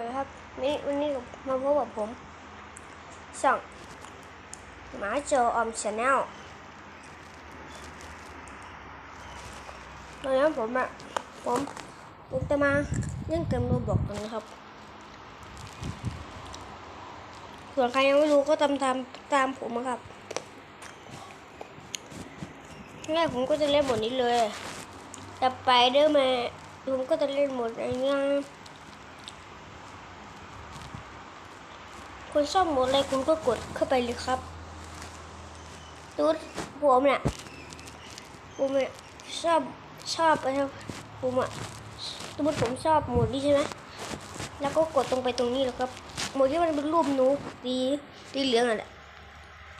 เลยครับนี่วันนี้มาพบกับผมช่องหมาโจออมชาแนลตอนนี้ผมอะผมผมจะมาเล่นเกมโรบอกกันนะครับ ส่วนใครยังไม่รู้ก็ตามตามตามผมนะครับแรกผมก็จะเล่นหมดนี้เลยแต่ไปเดอร์แมนผมก็จะเล่นหมดอะไรเงี้ย คุณชอบหมดอะไรคุณก็กดเข้าไปเลยครับตูดผมเนี่ยผมเนี่ยชอบชอบไปครับผมอะสมมติผมชอบหมดนี้ใช่ไหมแล้วก็กดตรงไปตรงนี้แล้วครับหมดที่มันเป็นรูปหนูตีตีเหลืองอะแหละ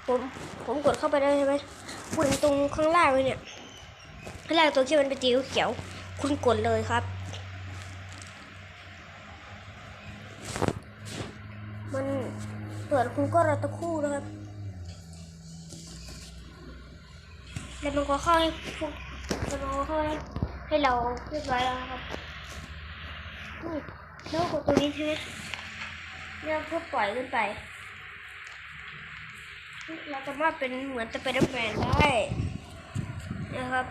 ผมผมกดเข้าไปได้ใช่ไหมคุณตรงข้างล่างเลยเนี่ยข้างล่างตรงที่มันเป็นตีเขียวคุณกดเลยครับ เปิดคุณก็รอตะคู่นะครับ แล้วมันก็เข้าให้พวกแล้วมันก็เข้าให้ให้เราเรียบร้อยแล้วครับนี่แล้วกดตรงนี้ใช่ไหมแล้วก็ปล่อยขึ้นไป เราสามารถเป็นเหมือนจะเป็นแมนได้นะครับ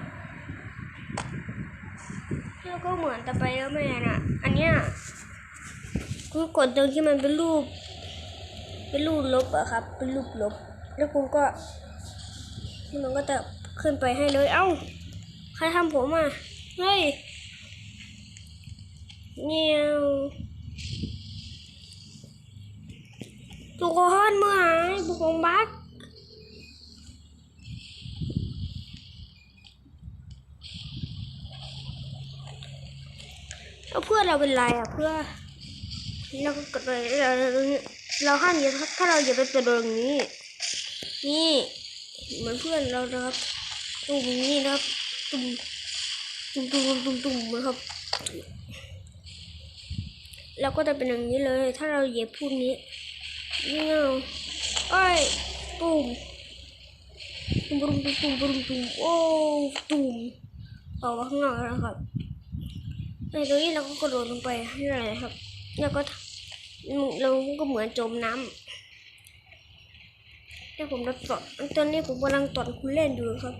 แล้วก็เหมือนจะไปเดอร์แมนอะ อันเนี้ยคุณกดตรงที่มันเป็นรูป เป็นรูปลบอะครับ เป็นรูปลบ แล้วคุณก็มันก็จะขึ้นไปให้เลย เอ้า ใครทำผมอะ เฮ้ยเนี้ยวทุกคนเมื่อหายบุกงบักเพื่อนเราเป็นไรอะเพื่อนเราก็กดไปเรา เราห้ามเหยียบครับ ถ้าเราเหยียบไปตัวตรงนี้ นี่เหมือนเพื่อนเรานะครับตรงนี้นะครับตุ่มตุ่มตุ่มตุ่มตุ่มนะครับเราก็จะเป็นอย่างนี้เลย ถ้าเราเหยียบพวกนี้เงี้ยวเอ้ยตุ่มตุ่มตุ่มตุ่มตุ่มตุ่มตุ่มโอ้ตุ่มออกมาข้างนอกแล้วนะครับในตรงนี้เราก็กระโดดลงไปให้เลยครับ แล้วก็ เราก็เหมือนจมน้ำแต่ผมจะตอนตอนนี้ผมกำลังตอนคุณเล่นอยู่ครับ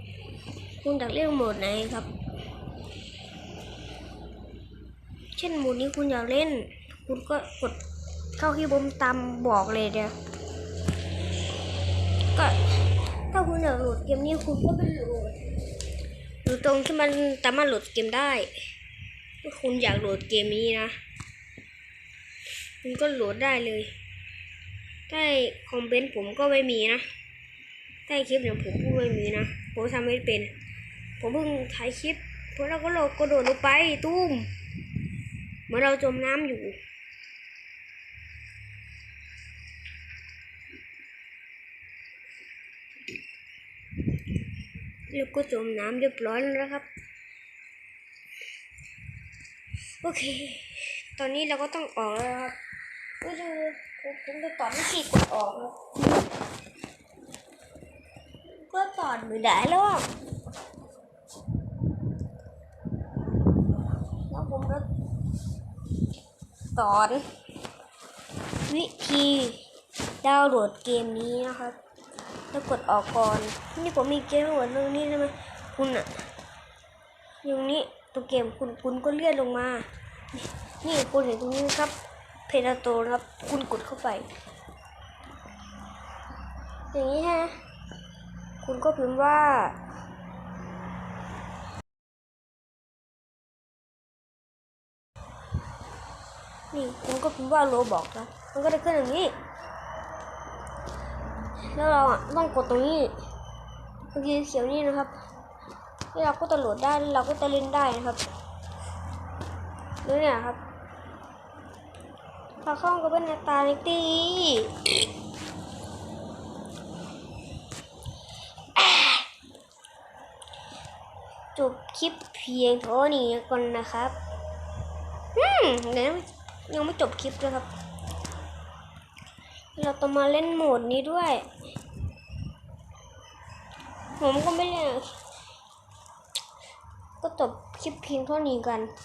คุณอยากเล่นโหมดไหนครับ เช่นโหมดนี้คุณอยากเล่น คุณก็กดเข้าที่ผมตามบอกเลยเดียวก็ถ้าคุณอยากโหลดเกมนี้คุณก็ไปโหลดอยู่ตรงที่มันสามารถโหลดเกมได้ถ้าคุณอยากโหลดเกมนี้นะ คุณก็โหลดได้เลยใต้คอมเมนต์ผมก็ไม่มีนะใต้คลิปเนี่ยผมก็ไม่มีนะผมทำไม่เป็น ผมเพิ่งถ่ายคลิปเพราะเราก็โหลดกระโดดลงไปตุ้มเหมือนเราจมน้ำอยู่แล้วก็จมน้ำเรียบร้อยแล้วนะครับ โอเค ตอนนี้เราก็ต้องออกแล้วครับ ก็คือผมจะตอนวิธีกดออกก็ตอนไม่ได้แล้วอะแล้วผมก็สอน วิธีดาวน์โหลดเกมนี้นะครับแล้วกดออกก่อน นี่ผมมีเกมหมือนตรงนี้ใช่ไหมคุณอะตรงนี้ตัวเกมคุณคุณก็เลื่อนลงมา นี่คุณเห็นตรงนี้ครับ เพดาโตนะครับคุณกดเข้าไป อย่างนี้ฮะ คุณก็พิมพ์ว่านี่คุณก็พิมพ์ว่าโรบอกนะ มันก็จะขึ้นอย่างนี้ แล้วเราอะต้องกดตรงนี้เมื่อกี้เขียวนี่นะครับแล้วเราก็จะโหลดได้แล้วเราก็จะเล่นได้นะครับนี่เนี่ยครับ พอเข้าก็เป็นหน้าตาเล็กดีจบคลิปเพียงเท่านี้ก่อนนะครับอืมเดี๋ยวยังไม่จบคลิปเลยครับ เราต้องมาเล่นโหมดนี้ด้วย ผมก็ไม่เล่นก็จบคลิปเพียงเท่านี้กัน